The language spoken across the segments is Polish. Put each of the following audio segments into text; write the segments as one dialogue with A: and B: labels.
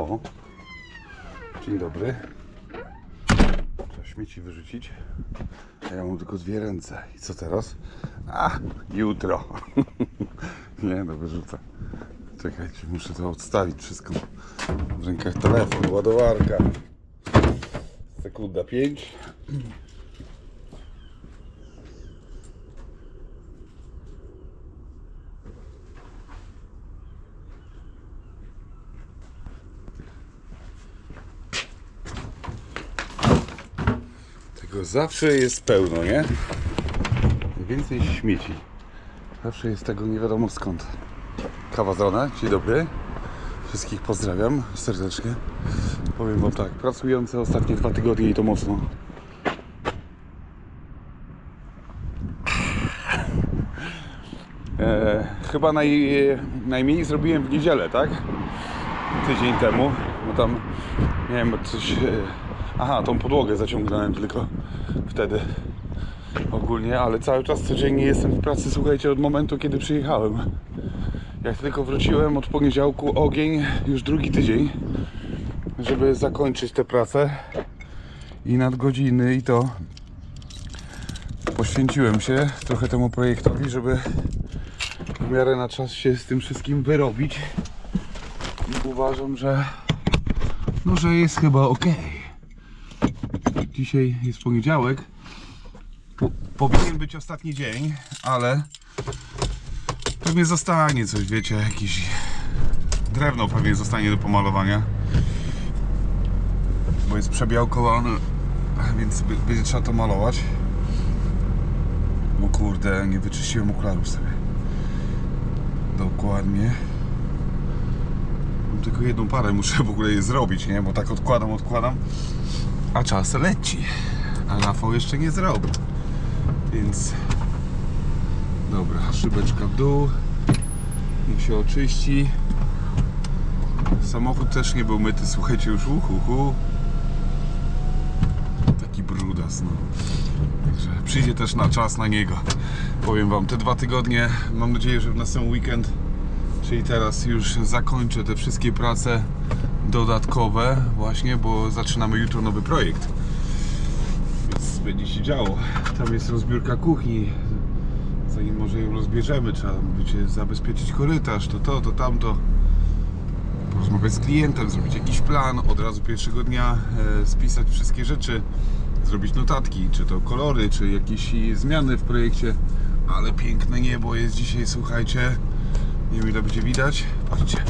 A: O, dzień dobry. Trzeba śmieci wyrzucić. A ja mam tylko dwie ręce. I co teraz? A, jutro. Nie, no wyrzucę. Czekajcie, muszę to odstawić wszystko. W rękach telefon, ładowarka. Sekunda 5. Tylko zawsze jest pełno, nie? Więcej śmieci. Zawsze jest tego nie wiadomo skąd. Kawazona, dzień dobry. Wszystkich pozdrawiam serdecznie. Powiem Wam tak, pracujące ostatnie dwa tygodnie i to mocno. E, chyba naj, najmniej zrobiłem w niedzielę, tak? Tydzień temu, No tam miałem coś... E, aha, tą podłogę zaciągnąłem tylko wtedy ogólnie, ale cały czas codziennie jestem w pracy, słuchajcie, od momentu, kiedy przyjechałem. Jak tylko wróciłem od poniedziałku, ogień już drugi tydzień, żeby zakończyć tę pracę i nadgodziny i to poświęciłem się trochę temu projektowi, żeby w miarę na czas się z tym wszystkim wyrobić i uważam, że no, że jest chyba ok. Dzisiaj jest poniedziałek. Po, powinien być ostatni dzień, ale pewnie zostanie coś, wiecie, jakieś drewno pewnie zostanie do pomalowania. Bo jest przebiałkowane, więc będzie trzeba to malować. No kurde, nie wyczyściłem okularów sobie. Dokładnie. Tylko jedną parę, muszę w ogóle je zrobić, nie? Bo tak odkładam, odkładam. A czas leci. A Rafał jeszcze nie zrobił. Więc... Dobra, szybeczka w dół. Niech się oczyści. Samochód też nie był myty, słuchajcie, już uhu. Taki brudas, no. Także przyjdzie też na czas na niego. Powiem wam, te dwa tygodnie, mam nadzieję, że w następny weekend, czyli teraz już zakończę te wszystkie prace dodatkowe właśnie, bo zaczynamy jutro nowy projekt. Więc będzie się działo. Tam jest rozbiórka kuchni. Zanim może ją rozbierzemy, trzeba wiecie, zabezpieczyć korytarz, to to, to tamto. Porozmawiać z klientem, zrobić jakiś plan, od razu pierwszego dnia e, spisać wszystkie rzeczy, zrobić notatki, czy to kolory, czy jakieś zmiany w projekcie. Ale piękne niebo jest dzisiaj, słuchajcie. Nie wiem ile będzie widać. Patrzcie.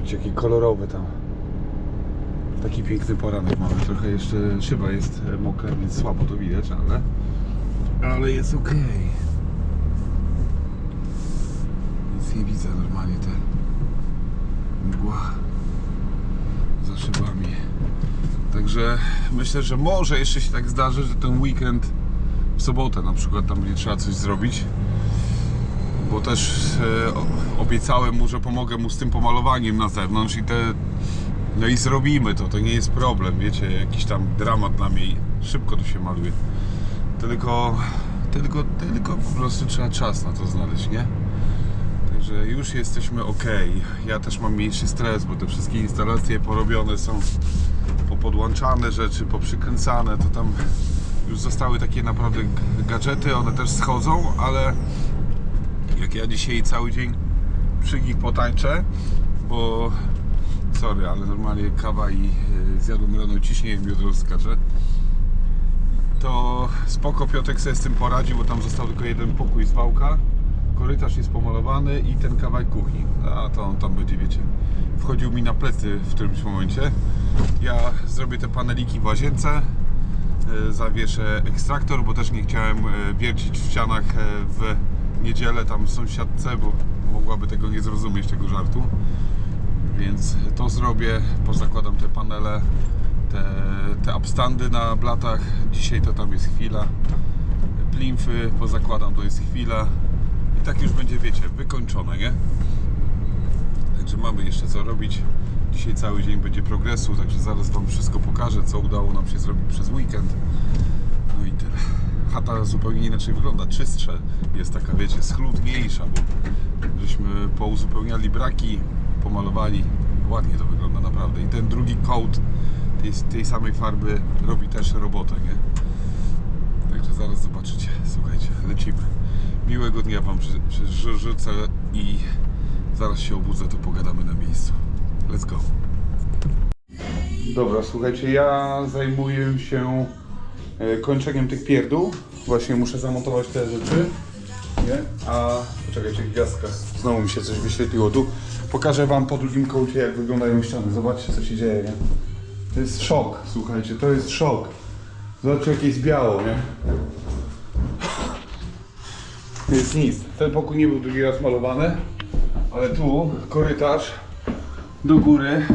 A: Patrzcie jaki kolorowy tam. Taki piękny poranek mamy. Trochę jeszcze szyba jest e, mokra, więc słabo to widać, ale ale jest ok. Nic nie widzę normalnie te mgła za szybami. Także myślę, że może jeszcze się tak zdarzy, że ten weekend w sobotę na przykład tam będzie trzeba coś zrobić. Bo też e, obiecałem mu, że pomogę mu z tym pomalowaniem na zewnątrz i te no i zrobimy to, to nie jest problem, wiecie, jakiś tam dramat dla mnie. Szybko to się maluje. Tylko, tylko, tylko po prostu trzeba czas na to znaleźć, nie? Także już jesteśmy ok. Ja też mam mniejszy stres, bo te wszystkie instalacje porobione są, popodłączane rzeczy, poprzykręcane, to tam już zostały takie naprawdę gadżety, one też schodzą, ale jak ja dzisiaj cały dzień przy nich potańczę, bo sorry, ale normalnie kawa i y, zjadłem rano ciśnienie mi od skacze to spoko Piotek sobie z tym poradził, bo tam został tylko jeden pokój z wałka. Korytarz jest pomalowany i ten kawałek kuchni. A to on tam będzie, wiecie, wchodził mi na plecy w którymś momencie. Ja zrobię te paneliki w łazience, e, zawieszę ekstraktor, bo też nie chciałem e, wiercić w ścianach e, w niedzielę tam sąsiadce, bo mogłaby tego nie zrozumieć, tego żartu. Więc to zrobię, pozakładam te panele, te, te upstandy na blatach. Dzisiaj to tam jest chwila. Plimfy pozakładam, to jest chwila. I tak już będzie, wiecie, wykończone, nie? Także mamy jeszcze co robić. Dzisiaj cały dzień będzie progresu, także zaraz Wam wszystko pokażę, co udało nam się zrobić przez weekend. No i tyle. Chata zupełnie inaczej wygląda, czystsze. Jest taka, wiecie, schludniejsza, bo żeśmy pouzupełniali braki, pomalowali. ładnie to wygląda naprawdę. I ten drugi coat tej, tej samej farby robi też robotę, nie? Także zaraz zobaczycie. Słuchajcie, lecimy. Miłego dnia Wam ży- ży- ży- życzę i zaraz się obudzę, to pogadamy na miejscu. Let's go. Dobra, słuchajcie, ja zajmuję się kończeniem tych pierdół. Właśnie muszę zamontować te rzeczy. Nie? A poczekajcie, gwiazdka. Znowu mi się coś wyświetliło. Tu pokażę wam po drugim kącie, jak wyglądają ściany. Zobaczcie, co się dzieje, nie? To jest szok, słuchajcie, to jest szok. Zobaczcie, jak jest biało, nie? To jest nic. Ten pokój nie był drugi raz malowany, ale tu korytarz do góry.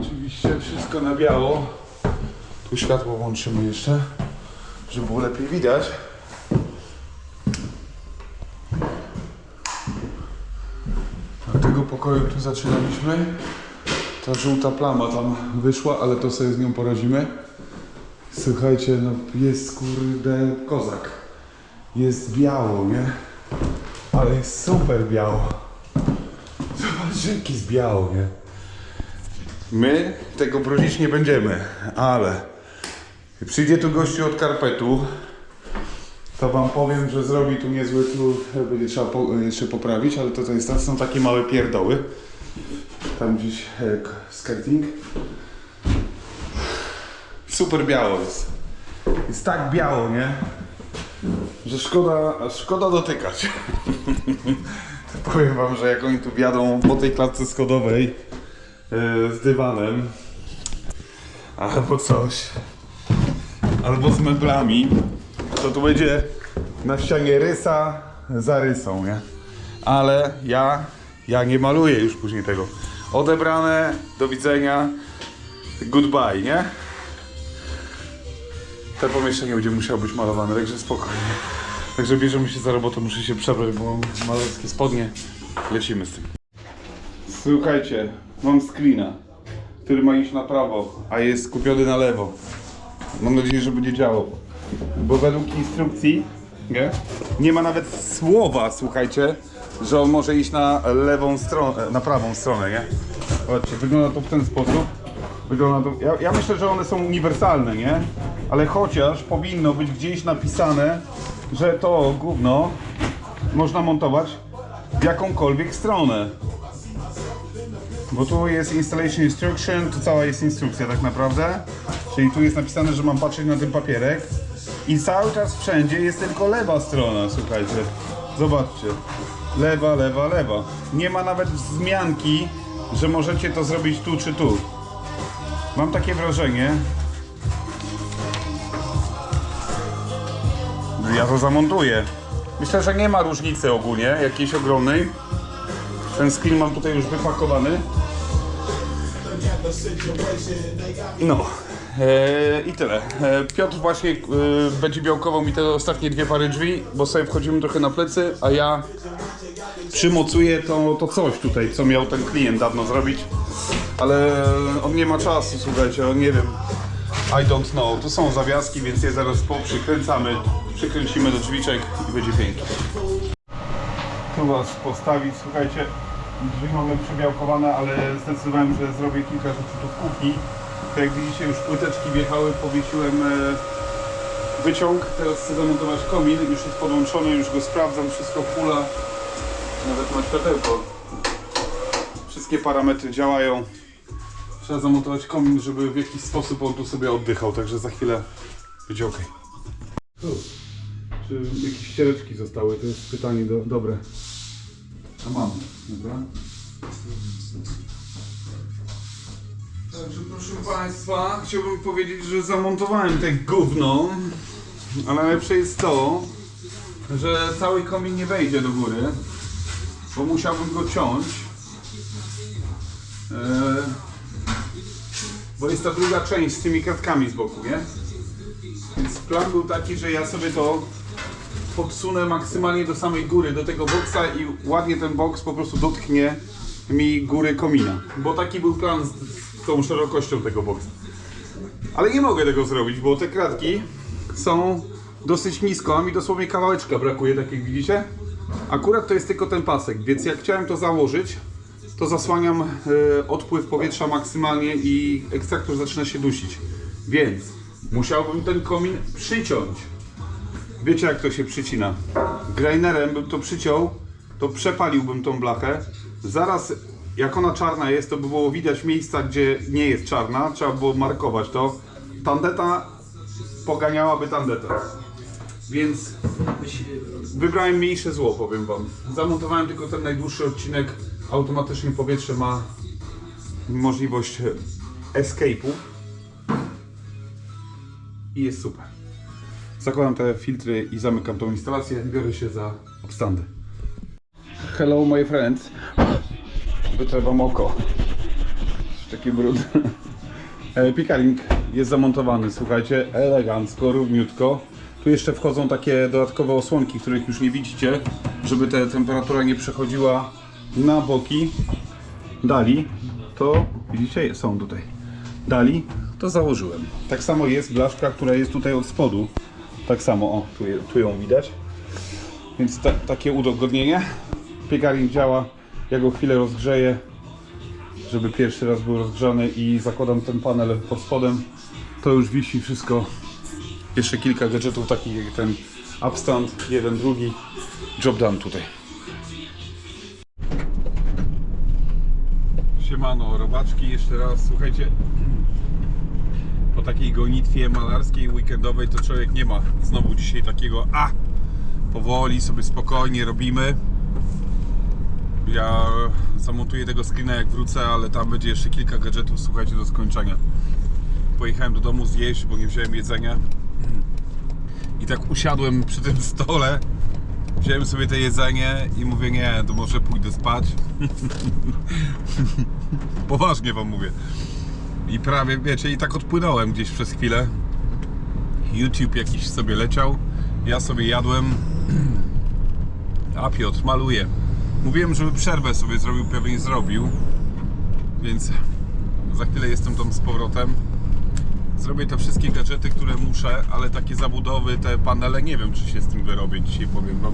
A: Oczywiście wszystko na biało. Tu światło włączymy jeszcze, żeby było lepiej widać. Od tego pokoju tu zaczynaliśmy. Ta żółta plama tam wyszła, ale to sobie z nią poradzimy. Słuchajcie, no jest kurde kozak. Jest biało, nie? Ale jest super biało. Zobaczcie, jak jest biało, nie? My tego brudzić nie będziemy, ale przyjdzie tu gościu od karpetu, to wam powiem, że zrobi tu niezły tu będzie trzeba po, jeszcze poprawić, ale to, to jest to są takie małe pierdoły. Tam gdzieś e, skirting. Super biało jest. Jest tak biało, nie? Że szkoda, szkoda dotykać. Powiem wam, że jak oni tu wjadą po tej klatce schodowej e, z dywanem albo coś, albo z meblami, to tu będzie na ścianie rysa za rysą, nie? Ale ja, ja nie maluję już później tego. Odebrane, do widzenia, goodbye, nie? To pomieszczenie będzie musiało być malowane, także spokojnie. Także bierzemy się za robotę, muszę się przebrać, bo mam malerskie spodnie. Lecimy z tym. Słuchajcie, mam screena, który ma iść na prawo, a jest skupiony na lewo. Mam nadzieję, że będzie działał. Bo według instrukcji nie, nie ma nawet słowa, słuchajcie, że on może iść na lewą stronę, na prawą stronę, nie? Zobaczcie, wygląda to w ten sposób. Wygląda to, ja, ja myślę, że one są uniwersalne, nie? Ale chociaż powinno być gdzieś napisane, że to gówno można montować w jakąkolwiek stronę. Bo tu jest installation instruction, tu cała jest instrukcja tak naprawdę. Czyli tu jest napisane, że mam patrzeć na ten papierek. I cały czas wszędzie jest tylko lewa strona, słuchajcie. Zobaczcie. Lewa, lewa, lewa. Nie ma nawet wzmianki, że możecie to zrobić tu czy tu. Mam takie wrażenie. Ja to zamontuję. Myślę, że nie ma różnicy ogólnie, jakiejś ogromnej. Ten screen mam tutaj już wypakowany. No. E, I tyle. E, Piotr właśnie e, będzie białkował mi te ostatnie dwie pary drzwi, bo sobie wchodzimy trochę na plecy, a ja przymocuję to, to coś tutaj, co miał ten klient dawno zrobić. Ale on nie ma czasu, słuchajcie, on nie wiem. I don't know. Tu są zawiaski, więc je zaraz poprzykręcamy, przykręcimy do drzwiczek i będzie pięknie. Tu was postawić, słuchajcie, drzwi mamy przebiałkowane, ale zdecydowałem, że zrobię kilka rzeczy tu w kuchni. To jak widzicie już płyteczki wjechały, powiesiłem e, wyciąg, teraz chcę zamontować komin, już jest podłączony, już go sprawdzam, wszystko pula, nawet ma światełko. Wszystkie parametry działają. Trzeba zamontować komin, żeby w jakiś sposób on tu sobie oddychał, także za chwilę będzie ok. Czy jakieś ściereczki zostały? To jest pytanie do, dobre. A mam, dobra. Także proszę Państwa, chciałbym powiedzieć, że zamontowałem te gówno, ale najlepsze jest to, że cały komin nie wejdzie do góry, bo musiałbym go ciąć. Eee, bo jest ta druga część z tymi kratkami z boku, nie? Więc plan był taki, że ja sobie to podsunę maksymalnie do samej góry, do tego boksa i ładnie ten boks po prostu dotknie mi góry komina. Bo taki był plan z, tą szerokością tego boksa. Ale nie mogę tego zrobić, bo te kratki są dosyć nisko, a mi dosłownie kawałeczka brakuje, tak jak widzicie. Akurat to jest tylko ten pasek, więc jak chciałem to założyć, to zasłaniam e, odpływ powietrza maksymalnie i ekstraktor zaczyna się dusić. Więc musiałbym ten komin przyciąć. Wiecie jak to się przycina? Grinerem bym to przyciął, to przepaliłbym tą blachę. Zaraz jak ona czarna jest, to by było widać miejsca, gdzie nie jest czarna. Trzeba było markować to. Tandeta poganiałaby tandetę. Więc wybrałem mniejsze zło, powiem wam. Zamontowałem tylko ten najdłuższy odcinek. Automatycznie powietrze ma możliwość escape'u. I jest super. Zakładam te filtry i zamykam tą instalację. Biorę się za obstandy. Hello my friends. Wytrę wam oko. Taki brud. E, Pikaling jest zamontowany, słuchajcie, elegancko, równiutko. Tu jeszcze wchodzą takie dodatkowe osłonki, których już nie widzicie, żeby ta temperatura nie przechodziła na boki. Dali, to widzicie, są tutaj. Dali, to założyłem. Tak samo jest blaszka, która jest tutaj od spodu. Tak samo, o, tu, tu ją widać. Więc ta, takie udogodnienie. Piekarnik działa, ja go chwilę rozgrzeję, żeby pierwszy raz był rozgrzany i zakładam ten panel pod spodem. To już wisi wszystko. Jeszcze kilka gadżetów takich jak ten upstand, jeden, drugi. Job done tutaj. Siemano, robaczki, jeszcze raz, słuchajcie, po takiej gonitwie malarskiej, weekendowej, to człowiek nie ma znowu dzisiaj takiego, a, powoli, sobie spokojnie robimy. Ja zamontuję tego screena jak wrócę, ale tam będzie jeszcze kilka gadżetów, słuchajcie, do skończenia. Pojechałem do domu zjeść, bo nie wziąłem jedzenia. I tak usiadłem przy tym stole, wziąłem sobie to jedzenie i mówię, nie, to może pójdę spać. Poważnie wam mówię. I prawie, wiecie, i tak odpłynąłem gdzieś przez chwilę. YouTube jakiś sobie leciał, ja sobie jadłem, a Piotr maluje. Mówiłem, żeby przerwę sobie zrobił, pewnie zrobił. Więc za chwilę jestem tam z powrotem. Zrobię te wszystkie gadżety, które muszę, ale takie zabudowy, te panele, nie wiem czy się z tym wyrobię dzisiaj, powiem wam.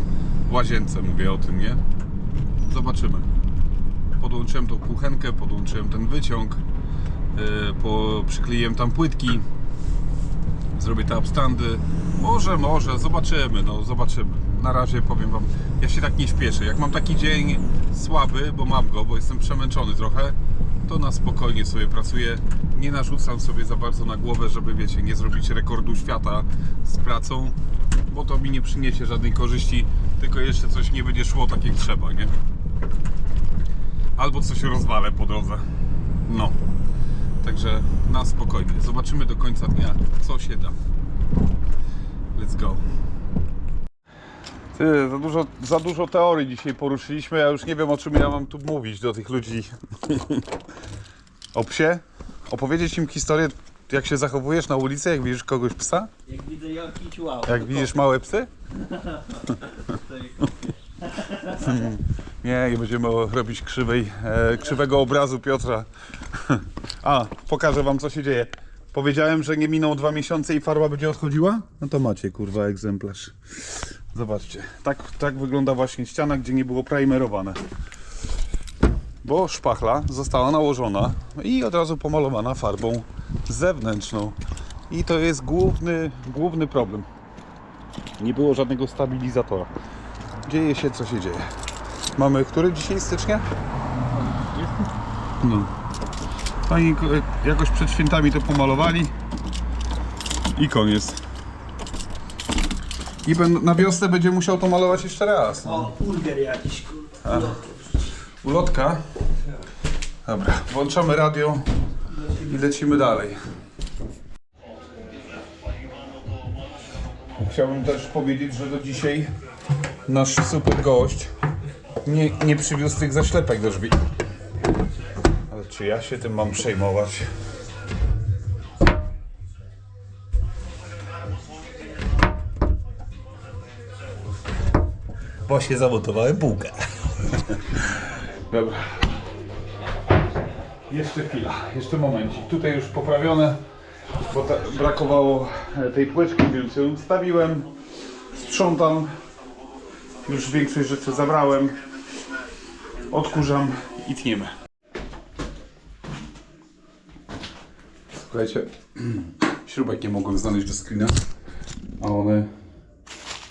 A: W łazience mówię o tym, nie? Zobaczymy. Podłączyłem tą kuchenkę, podłączyłem ten wyciąg, yy, przykleiłem tam płytki, zrobię te upstandy. Może, może, zobaczymy, no zobaczymy. Na razie powiem wam, ja się tak nie śpieszę. Jak mam taki dzień słaby, bo mam go, bo jestem przemęczony trochę, to na spokojnie sobie pracuję. Nie narzucam sobie za bardzo na głowę, żeby wiecie, nie zrobić rekordu świata z pracą, bo to mi nie przyniesie żadnej korzyści, tylko jeszcze coś nie będzie szło tak jak trzeba, nie? Albo coś rozwalę po drodze. No. Także na spokojnie. Zobaczymy do końca dnia, co się da. Let's go. Ty, za dużo, za dużo teorii dzisiaj poruszyliśmy. Ja już nie wiem, o czym ja mam tu mówić do tych ludzi. o psie? Opowiedzieć im historię, jak się zachowujesz na ulicy, jak widzisz kogoś psa?
B: Jak widzę jakiś wow.
A: Jak widzisz małe psy? Nie, nie będziemy robić krzywej, e, krzywego obrazu Piotra. A, pokażę wam co się dzieje. Powiedziałem, że nie miną dwa miesiące i farba będzie odchodziła? No to macie kurwa egzemplarz. Zobaczcie. Tak, tak wygląda właśnie ściana, gdzie nie było primerowane. Bo szpachla została nałożona i od razu pomalowana farbą zewnętrzną. I to jest główny, główny problem. Nie było żadnego stabilizatora. Dzieje się co się dzieje. Mamy który dzisiaj stycznia? No. Pani ko- jakoś przed świętami to pomalowali i koniec. I ben- na wiosnę będzie musiał to malować jeszcze raz. No.
B: O, burger jakiś, kurde.
A: Ulotka. Dobra, włączamy radio i lecimy dalej. Chciałbym też powiedzieć, że do dzisiaj nasz super gość nie, nie przywiózł tych zaślepek do drzwi. Czy ja się tym mam przejmować?
B: Właśnie zamontowałem bułkę.
A: Dobra. Jeszcze chwila, jeszcze momencik. Tutaj już poprawione, bo ta, brakowało e, tej płyczki, więc ją wstawiłem. Sprzątam. Już większość rzeczy zabrałem. Odkurzam i tniemy. Słuchajcie, śrubek nie mogłem znaleźć do screena, a one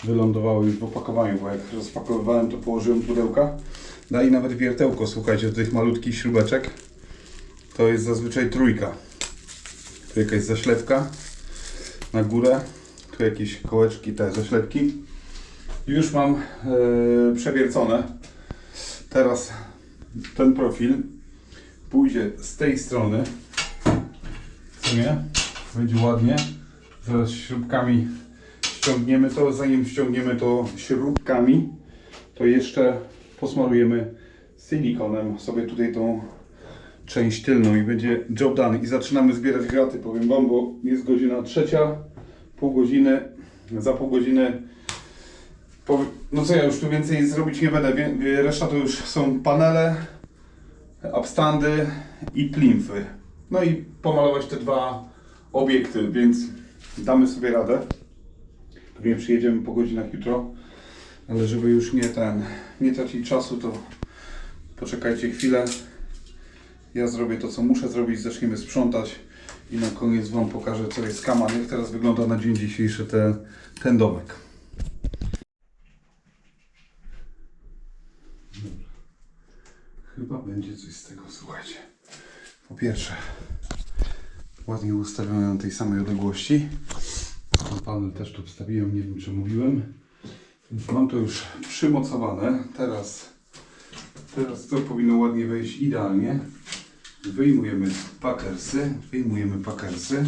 A: wylądowały już w opakowaniu, bo jak rozpakowywałem to położyłem pudełka. No i nawet wiertełko, słuchajcie, do tych malutkich śrubeczek to jest zazwyczaj trójka. Tu jakaś zaślepka na górę, tu jakieś kołeczki, te zaślepki. Już mam e, przewiercone. Teraz ten profil pójdzie z tej strony. Nie? Będzie ładnie. Zaraz śrubkami ściągniemy to. Zanim ściągniemy to śrubkami, to jeszcze posmarujemy silikonem sobie tutaj tą część tylną i będzie job done. I zaczynamy zbierać graty, powiem Wam, bo jest godzina trzecia, pół godziny, za pół godziny no co ja już tu więcej zrobić nie będę, reszta to już są panele, upstandy i plimfy. No i pomalować te dwa obiekty, więc damy sobie radę. Pewnie przyjedziemy po godzinach jutro, ale żeby już nie ten, nie tracić czasu, to poczekajcie chwilę. Ja zrobię to, co muszę zrobić, zaczniemy sprzątać i na koniec Wam pokażę, co jest kaman, jak teraz wygląda na dzień dzisiejszy ten, ten domek. Chyba będzie coś z tego, słuchajcie. Po pierwsze, ładnie ustawione na tej samej odległości. Ten panel też tu wstawiłem, nie wiem czy mówiłem. Mam to już przymocowane. Teraz, teraz to powinno ładnie wejść idealnie. Wyjmujemy pakersy, wyjmujemy pakersy.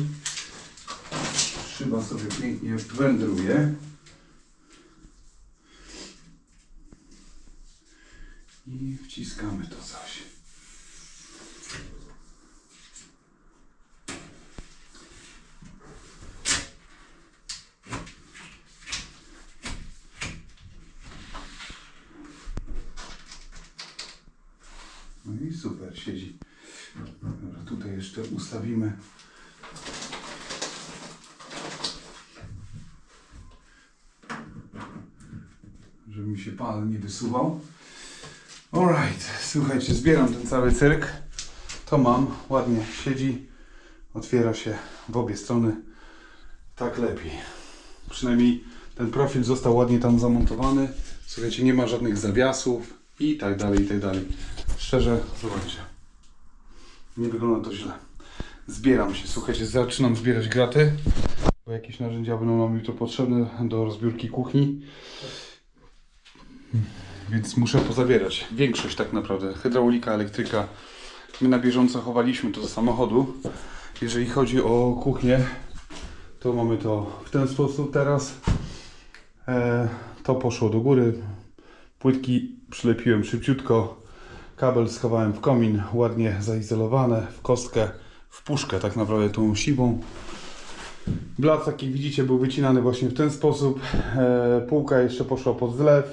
A: Szyba sobie pięknie wędruje. I wciskamy to coś. No i super, siedzi. Dobra, tutaj jeszcze ustawimy. Żeby mi się pan nie wysuwał. Alright, słuchajcie, zbieram ten cały cyrk. To mam, ładnie siedzi, otwiera się w obie strony. Tak lepiej. Przynajmniej ten profil został ładnie tam zamontowany. Słuchajcie, nie ma żadnych zawiasów i tak dalej, i tak dalej. Szczerze, zobaczcie. Nie wygląda to źle. Zbieram się, słuchajcie, zaczynam zbierać graty, bo jakieś narzędzia będą nam jutro potrzebne do rozbiórki kuchni. Więc muszę pozabierać. Większość tak naprawdę. Hydraulika, elektryka. My na bieżąco chowaliśmy to do samochodu. Jeżeli chodzi o kuchnię, to mamy to w ten sposób teraz. E, to poszło do góry. Płytki przylepiłem szybciutko. Kabel schowałem w komin, ładnie zaizolowane, w kostkę, w puszkę tak naprawdę tą siwą. Blat, jak widzicie, był wycinany właśnie w ten sposób. E, półka jeszcze poszła pod zlew.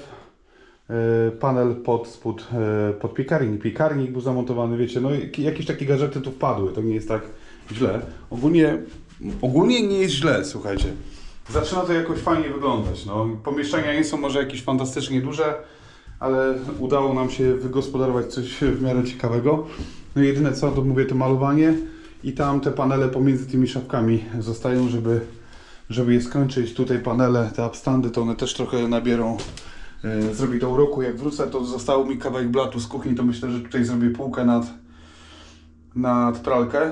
A: E, panel pod spód, e, pod piekarnik. Piekarnik był zamontowany, wiecie, no jak- jakieś takie gadżety tu wpadły, to nie jest tak źle. Ogólnie, ogólnie nie jest źle, słuchajcie. Zaczyna to jakoś fajnie wyglądać. No. Pomieszczenia nie są może jakieś fantastycznie duże, ale udało nam się wygospodarować coś w miarę ciekawego. No jedyne co, to mówię, to malowanie i tam te panele pomiędzy tymi szafkami zostają, żeby, żeby je skończyć. Tutaj panele, te upstandy, to one też trochę nabierą e, zrobi do uroku. Jak wrócę, to zostało mi kawałek blatu z kuchni, to myślę, że tutaj zrobię półkę nad, nad pralkę.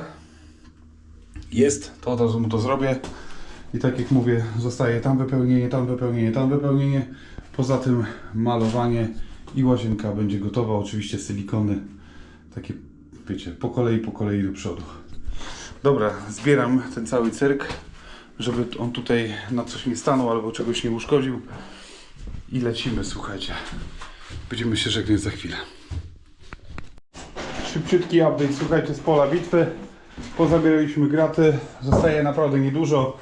A: Jest, to od razu mu to zrobię. I tak jak mówię, zostaje tam wypełnienie, tam wypełnienie, tam wypełnienie. Poza tym malowanie i łazienka będzie gotowa. Oczywiście silikony, takie wiecie, po kolei, po kolei do przodu. Dobra, zbieram ten cały cyrk, żeby on tutaj na coś nie stanął albo czegoś nie uszkodził. I lecimy, słuchajcie. Będziemy się żegnać za chwilę. Szybciutki update, słuchajcie, z pola bitwy. Pozabieraliśmy graty, zostaje naprawdę niedużo.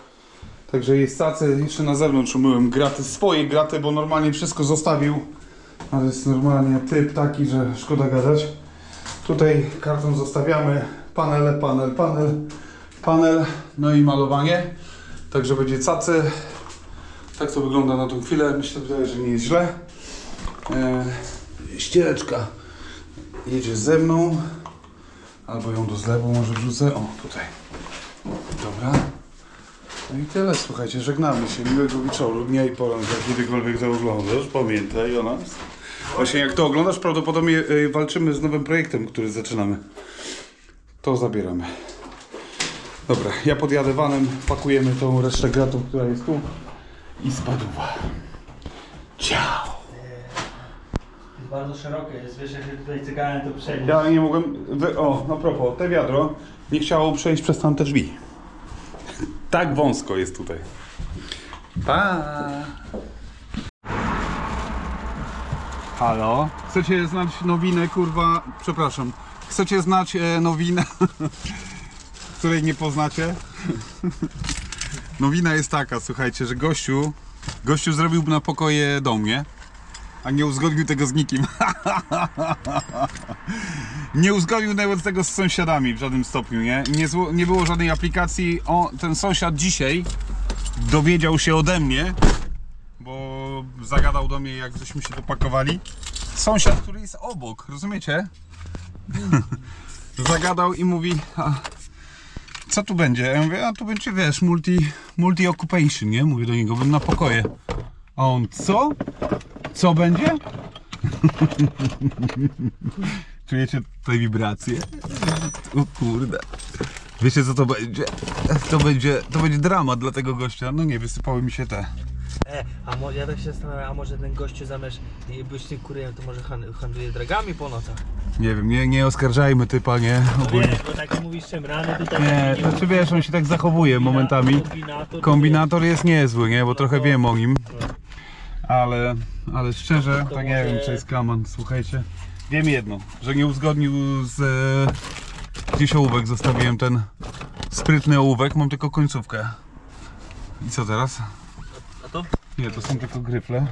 A: Także jest tacy, jeszcze na zewnątrz umyłem graty, swoje graty, bo normalnie wszystko zostawił. Ale jest normalnie typ taki, że szkoda gadać. Tutaj karton zostawiamy, panele, panel, panel, panel, no i malowanie. Także będzie cacy. Tak to wygląda na tą chwilę. Myślę, że nie jest źle. E, ściereczka jedzie ze mną. Albo ją do zlewu może wrzucę. O, tutaj. Dobra. No i tyle, słuchajcie, żegnamy się. Miłego wieczoru, dnia i poranka, kiedykolwiek to oglądasz. Pamiętaj o nas. Właśnie jak to oglądasz, prawdopodobnie y, walczymy z nowym projektem, który zaczynamy. To zabieramy. Dobra, ja podjadę vanem, pakujemy tą resztę gratów, która jest tu i spadła. Ciao!
B: Bardzo szerokie, jest, wiesz, jak się tutaj cykałem, to przejdzie.
A: Ja nie mogłem. Wy... O, na propos, te wiadro nie chciało przejść przez tamte drzwi. Tak wąsko jest tutaj. Pa! Halo? Chcecie znać nowinę, kurwa? Przepraszam. Chcecie znać e, nowinę, której nie poznacie? Nowina jest taka, słuchajcie, że gościu, gościu zrobił na pokoje dom, nie? A nie uzgodnił tego z nikim. nie uzgodnił nawet tego z sąsiadami w żadnym stopniu, nie? Nie, zło, nie było żadnej aplikacji. O, ten sąsiad dzisiaj dowiedział się ode mnie, bo zagadał do mnie, jak żeśmy się popakowali. Sąsiad, który jest obok, rozumiecie? zagadał i mówi, a, co tu będzie? Ja mówię, a tu będzie, wiesz, multi, multi occupation, nie? Mówię do niego, będę na pokoje. A on, co? Co będzie? Czujecie te wibracje? O kurde. Wiecie co to będzie? To będzie, to będzie dramat dla tego gościa. No nie, wysypały mi się te.
B: E, a mo, ja tak się zastanawiam, a może ten gościu zamiast nie być tym kurierem, to może han, handluje dragami po nocach?
A: Nie wiem, nie, nie oskarżajmy typa, nie? Ogólnie.
B: bo tak mówisz szemrany, tutaj
A: Nie, znaczy wiesz, on się tak zachowuje momentami.
B: Kombinator.
A: Kombinator jest niezły, nie? Bo trochę wiem o nim. Ale, ale szczerze,
B: To
A: tak nie wiem, czy jest kaman, słuchajcie. Wiem jedno, że nie uzgodnił z... E, gdzieś ołówek zostawiłem ten sprytny ołówek, mam tylko końcówkę. I co teraz?
B: A to?
A: Nie, to są tylko gryfle.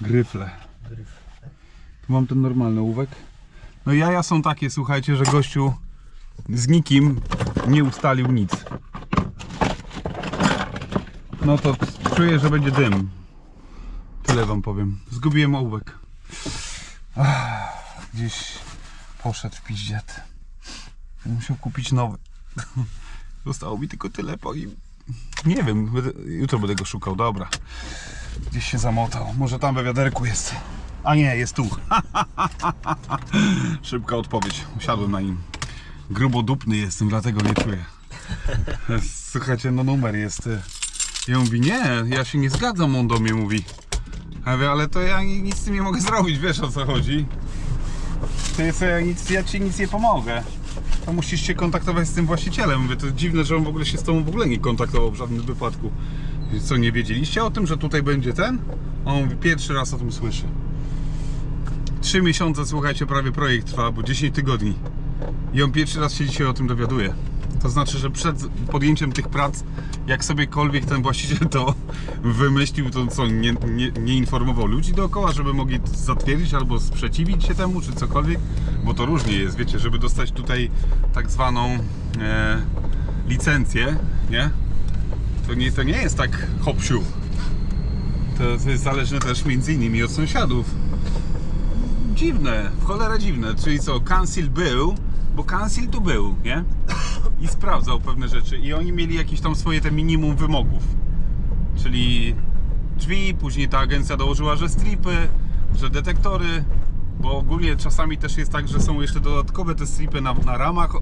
A: Gryfle.
B: Gryf.
A: Tu mam ten normalny ołówek. No jaja są takie, słuchajcie, że gościu z nikim nie ustalił nic. No to czuję, że będzie dym. Tyle wam powiem. Zgubiłem ołówek. Ach, gdzieś poszedł w piździet. Musiał kupić nowy. Zostało mi tylko tyle po nim. Nie wiem, jutro będę go szukał, dobra. Gdzieś się zamotał. Może tam we wiaderku jest. A nie, jest tu. Szybka odpowiedź. Usiadłem na nim. Grubodupny jestem, dlatego nie czuję. Słuchajcie, no numer jest. y, I on mówi, nie, ja się nie zgadzam, on do mnie mówi. Ja mówię, ale to ja ni- nic z tym nie mogę zrobić, wiesz o co chodzi. To jest, ja, nic, ja ci nic nie pomogę. To musisz się kontaktować z tym właścicielem. Mówię, to dziwne, że on w ogóle się z tobą w ogóle nie kontaktował w żadnym wypadku. Co, nie wiedzieliście o tym, że tutaj będzie ten? On mówi, pierwszy raz o tym słyszy. Trzy miesiące, słuchajcie, prawie projekt trwa, bo 10 tygodni. I on pierwszy raz się dzisiaj o tym dowiaduje. To znaczy, że przed podjęciem tych prac, jak sobiekolwiek ten właściciel to wymyślił, to co, nie, nie, nie informował ludzi dookoła, żeby mogli zatwierdzić albo sprzeciwić się temu, czy cokolwiek, bo to różnie jest, wiecie, żeby dostać tutaj tak zwaną e, licencję, nie? To nie, to nie jest tak hop siu. To, jest zależne też między innymi od sąsiadów. Dziwne, w cholera dziwne. Czyli co, Council był, bo Council tu był, nie? I sprawdzał pewne rzeczy. I oni mieli jakieś tam swoje te minimum wymogów. Czyli drzwi, później ta agencja dołożyła, że stripy, że detektory, bo ogólnie czasami też jest tak, że są jeszcze dodatkowe te stripy na, na ramach e,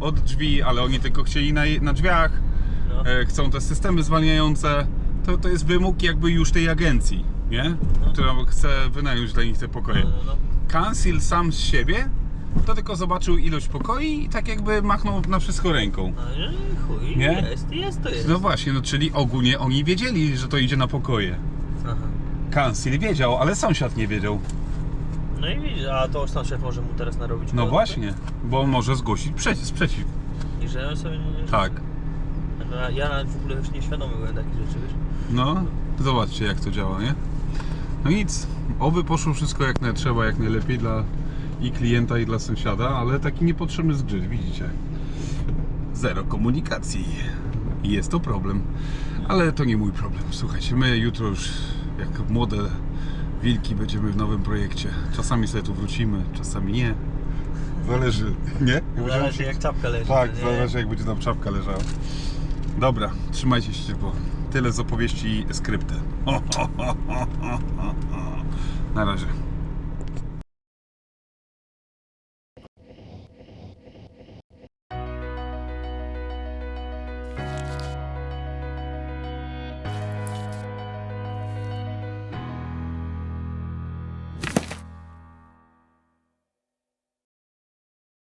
A: od drzwi, ale oni tylko chcieli na, na drzwiach
B: No.
A: e, chcą te systemy zwalniające, to, to jest wymóg jakby już tej agencji, nie? Która chce wynająć dla nich te pokoje.
B: No, no, no.
A: Council sam z siebie to tylko zobaczył ilość pokoi i tak jakby machnął na wszystko ręką.
B: No i chuj,
A: Nie?
B: jest, jest to jest.
A: No właśnie, no czyli ogólnie oni wiedzieli, że to idzie na pokoje.
B: Aha.
A: Council wiedział, ale sąsiad nie wiedział.
B: No i widzisz, a to sąsiad może mu teraz narobić
A: No właśnie, bo on może zgłosić przeciw. sprzeciw.
B: I że on sobie nie...
A: Tak.
B: No, ja nawet w ogóle już nieświadomy byłem takich rzeczy, wiesz?
A: No, zobaczcie jak to działa, nie? No nic, oby poszło wszystko jak trzeba, jak najlepiej dla i klienta, i dla sąsiada, ale taki niepotrzebny zgrzyt, widzicie? Zero komunikacji. I jest to problem. Ale to nie mój problem. Słuchajcie, my jutro już jak młode Wilki będziemy w nowym projekcie. Czasami sobie tu wrócimy, czasami nie. Zależy, nie?
B: Zależy jak czapka leży.
A: Tak,
B: nie?
A: zależy jak będzie tam czapka leżała. Dobra, trzymajcie się ciepło. Tyle z opowieści skrypty. Na razie.